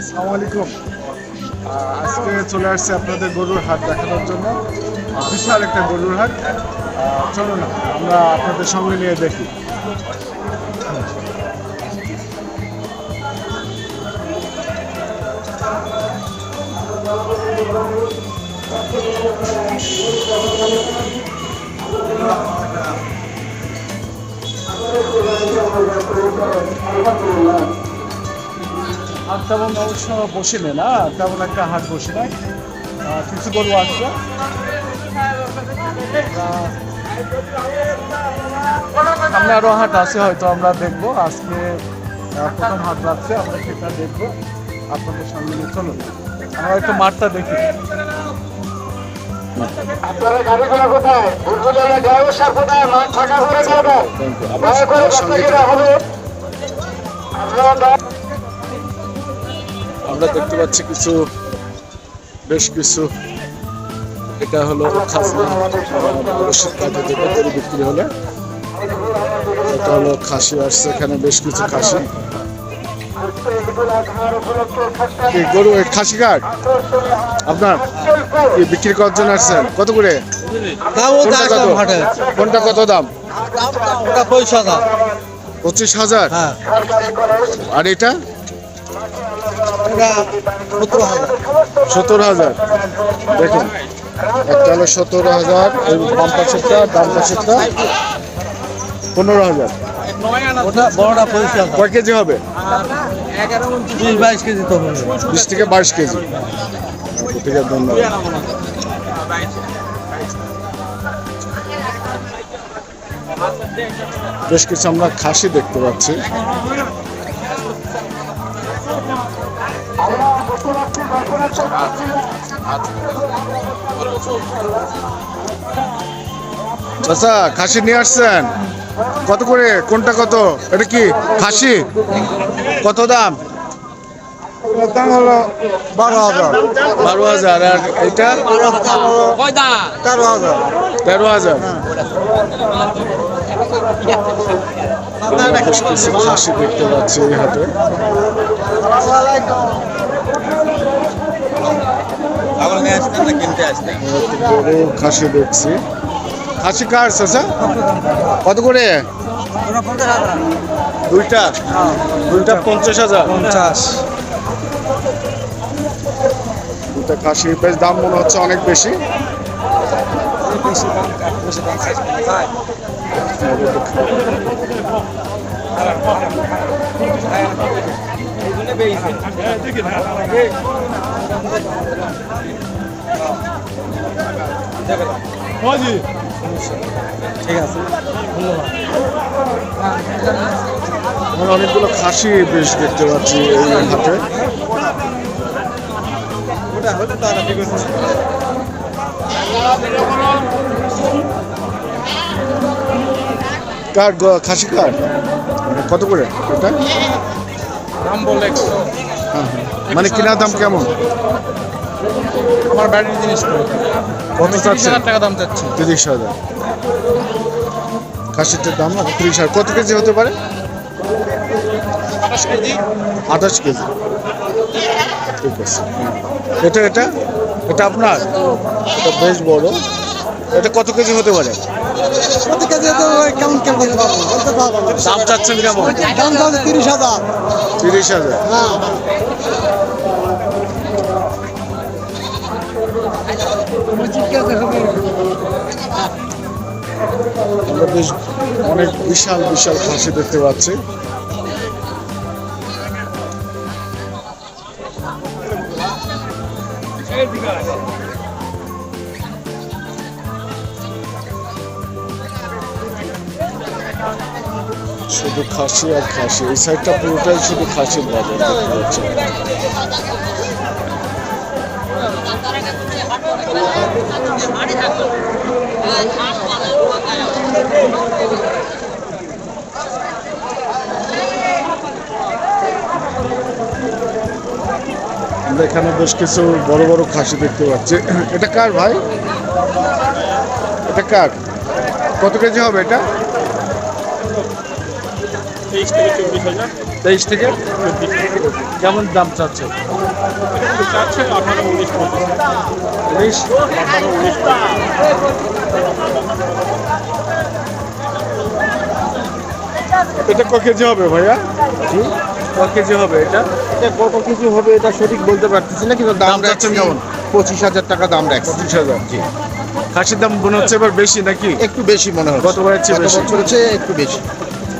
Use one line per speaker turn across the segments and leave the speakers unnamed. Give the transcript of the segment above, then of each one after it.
আসসালামু আজকে চলে আসছে আপনাদের গরুর হাট দেখানোর জন্য। বিশাল একটা গরুর হাট। চলুন, আমরা আপনাদের সঙ্গে নিয়ে দেখি। হাট তেমন অবশ্য বসে না? তেমন একটা হাট বসে নাই। কিছু গরু আসছে আহ, সামনে আরও হাট আছে হয়তো আমরা দেখব। আজকে প্রথম হাট লাগছে আমরা সেটা দেখব। আপনাদের সঙ্গে নিয়ে চলুন। আমরা একটু মাঠটা দেখি।
আপনারা
আমরা দেখতে পাচ্ছি কিছু বেশ কিছু। এটা হলো খাসনা কাজে গরু বিক্রি হলে। এটা হলো খাসি আসছে এখানে বেশ কিছু খাসি।
খাসা
গরু খাসি কাঠ? আপনার? বিক্রি করার জন্য আসছেন? কত করে? কত? কোনটা কত দাম? পঁচিশ হাজার?
হ্যাঁ।
আর এটা?
সতেরো হাজার।
সত্তর হাজার। দেখুন একটা হলো সত্তর হাজার বাম পাশেরটা ডান পাশেরটা পনেরো হাজার।
ওটা বড়টা
কয় কেজি হবে?
বিশ বাইশ কেজি তো হবে।
বিশ থেকে বাইশ কেজি। ঠিক আছে ধন্যবাদ। বেশ কিছু আমরা খাসি দেখতে পাচ্ছি। চাচা খাসি নিয়ে আসছেন? কত করে? কোনটা কত? এটা কি খাসি? কত দাম?
দাম হলো বারো হাজার।
বারো হাজার। আর এটা
তেরো হাজার।
তেরো হাজার। কিছু খাসি দেখতে পাচ্ছি এই হাটে
কিনতে আসতে
একটা খাসি দেখছি খাসি কার চাচা? কত করে? দুইটা? দুইটা পঞ্চাশ হাজার।
পঞ্চাশ।
দুইটা খাসি বেশ দাম মনে হচ্ছে অনেক বেশি।
ঠিক আছে।
অনেকগুলো খাসি বেশ দেখতে পাচ্ছি এই হাটে
ওটা
কার খাসি কার? কত করে?
দাম বলে
হ্যাঁ, হ্যাঁ। মানে কিনা দাম কেমন?
আমার ব্যাটারি জিনিস তো।
কত চাচ্ছে?
টাকা দাম চাচ্ছে।
তিরিশ হাজার। খাসিটার দাম তিরিশ হাজার। কত কেজি হতে পারে? আঠাশ কেজি। ঠিক আছে। এটা এটা এটা আপনার? এটা বেশ বড়। এটা কত কেজি হতে পারে?
কত কেজি তো কেমন কেমন বলতে পারব বলতে পারব না।
দাম চাচ্ছেন কেমন?
দাম দাম তিরিশ হাজার।
তিরিশ হাজার।
হ্যাঁ।
আমরা বেশ অনেক বিশাল বিশাল খাসি দেখতে পাচ্ছি। শুধু খাসি আর খাসি, এই সাইডটা পুরোটাই শুধু খাসির বাজার দেখতে পাচ্ছি। আমরা এখানে বেশ কিছু বড় বড় খাসি দেখতে পাচ্ছি। এটা কার ভাই? এটা কার? কত কেজি হবে এটা?
তেইশ থেকে চব্বিশ হাজার।
তেইশ থেকে? কেমন দাম চাচ্ছে?
চাচ্ছে আঠারো উনিশ পঁচিশ
উনিশ
আঠারো উনিশ
এটা ক কেজি হবে ভাইয়া? জি। ক কেজি হবে এটা?
এটা কত কিছু হবে এটা সঠিক বলতে পারতেছি না কিন্তু দাম
চাচ্ছেন কেমন?
পঁচিশ হাজার টাকা দাম রাখছি।
পঁচিশ হাজার। জি। খাসির দাম মনে হচ্ছে এবার বেশি নাকি?
একটু বেশি মনে হচ্ছে।
গতবারের চেয়ে
গত
বেশি।
একটু বেশি।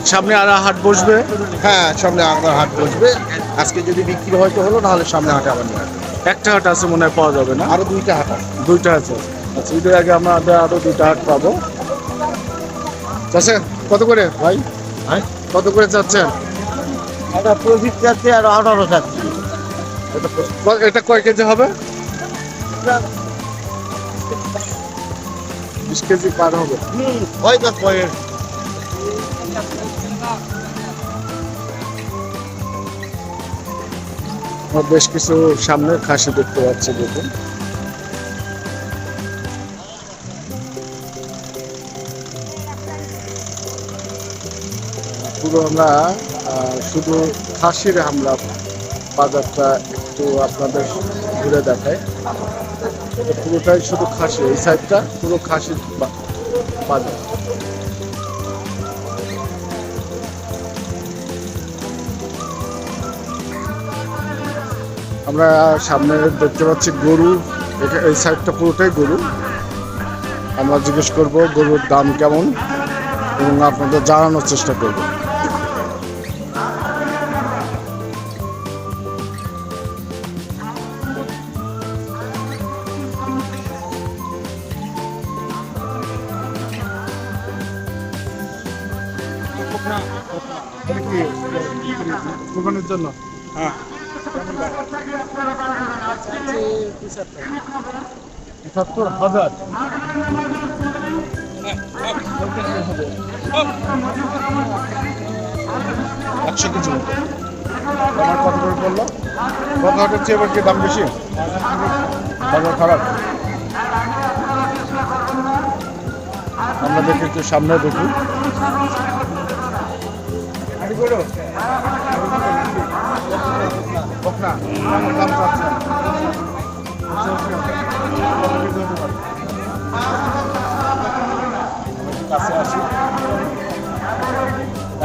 সামনে আর হাট বসবে?
হ্যাঁ সামনে আবার হাট বসবে। আজকে যদি বিক্রি হয়তো হলো নাহলে সামনে হাটে আবার নিয়ে
একটা হাট আছে মনে হয় পাওয়া যাবে না?
আরও দুইটা হাট আছে।
দুইটা আছে। আচ্ছা ঈদের আগে আমরা আরও দুইটা হাট পাবো। চাচ্ছে কত করে ভাই?
হ্যাঁ?
কত করে চাচ্ছেন?
এটা পঁচিশ যাচ্ছে আর আঠারো যাচ্ছে
এটা ক- এটা কয় কেজি হবে? বিশ কেজি পার হবে।
হয়তো
বেশ কিছু সামনে খাসি দেখতে পাচ্ছি দেখুন। পুরো আমরা শুধু খাসির হামলা বাজারটা একটু আপনাদের ঘুরে দেখাই। পুরোটাই শুধু খাসি, এই সাইডটা পুরো খাসির বাজার। আমরা সামনে দেখতে পাচ্ছি গরু এই সাইডটা পুরোটাই গরু আমরা জিজ্ঞেস করব গরুর দাম কেমন এবং আপনাদের জানানোর চেষ্টা করব জন্য
হ্যাঁ
পঁচাত্তর হাজার একশো কিছু মতো। আমার কত করে পড়ল গত হাটের চেয়ে এবার কি দাম বেশি বাজার খারাপ আমরা দেখি একটু সামনে দেখি বকনা, কেমন দাম চাচ্ছেন? কাছে আসি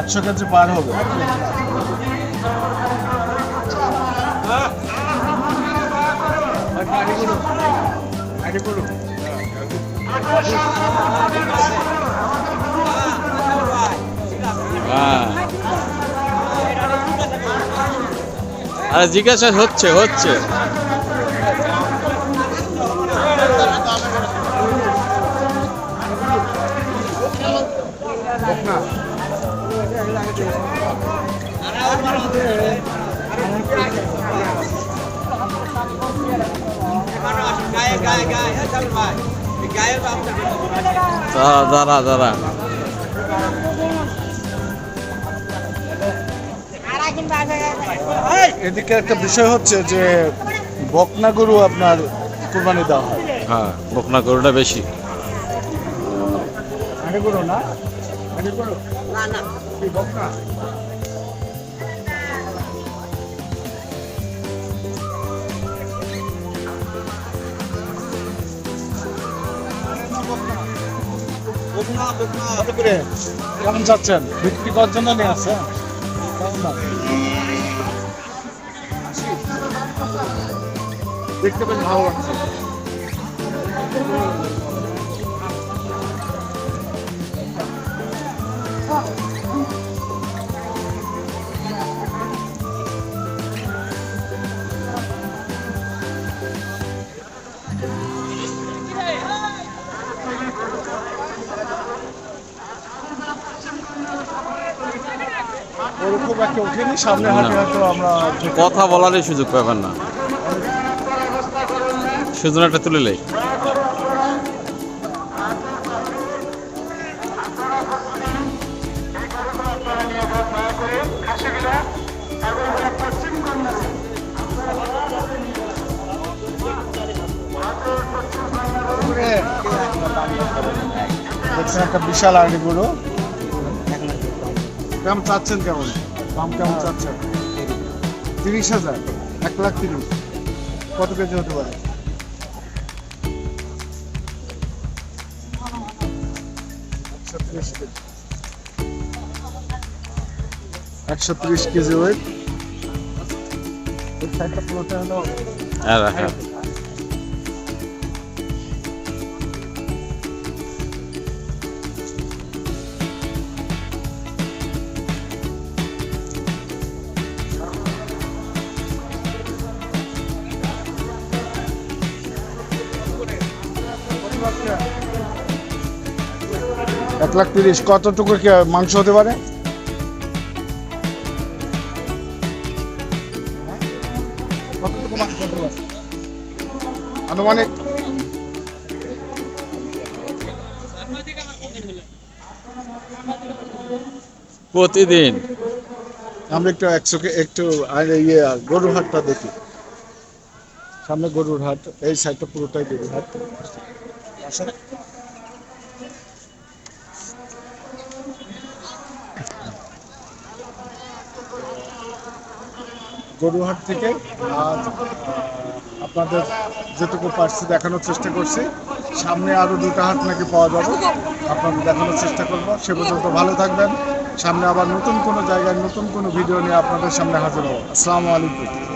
একশো কেজি পার হবে
আরে জিজ্ঞাসা হচ্ছে হচ্ছে। দাঁড়া দাঁড়া
এদিকে একটা বিষয় হচ্ছে যে বকনা গরু আপনার কোরবানি দেওয়া হয়।
হ্যাঁ বকনা গরুটা বেশি।
আগে গরু না? আগে গরু? কি বকনা। কেমন চাচ্ছেন? বিক্রি করার জন্য নিয়ে আসছেন? দেখতে বেশ ভালো লাগছে ওরকম একটা ওঠেনি সামনে হাটে হয়তো আমরা
কথা বলারই সুযোগ পাবেন না। সুজনাটা তুলে লেই
দেখছেন একটা বিশাল আর্নি কেমন চাচ্ছেন কেমন? দাম কেমন চাচ্ছেন? তিরিশ হাজার এক লাখ তিরিশ। কত কেজি হতে পারে? একশো ত্রিশ কেজি। ওয়েট এই সাইডটা পুরোটা হলো
হ্যাঁ।
এক লাখ তিরিশ কতটুকু কি মাংস হতে পারে? আনুমানিক।
প্রতিদিন।
আমরা একটু একশোকে একটু ইয়ে গরুর হাটটা দেখি। সামনে গরুর হাট এই সাইডটা পুরোটাই গরুর হাট। গরুহাট থেকে আজ আপনাদের যেটুকু পারছি দেখানোর চেষ্টা করছি। সামনে আরও দুটো হাট নাকি পাওয়া যাবে। আপনাদের দেখানোর চেষ্টা করব। সে পর্যন্ত ভালো থাকবেন। সামনে আবার নতুন কোনো জায়গায় নতুন কোনো ভিডিও নিয়ে আপনাদের সামনে হাজির হব। আসসালামু আলাইকুম।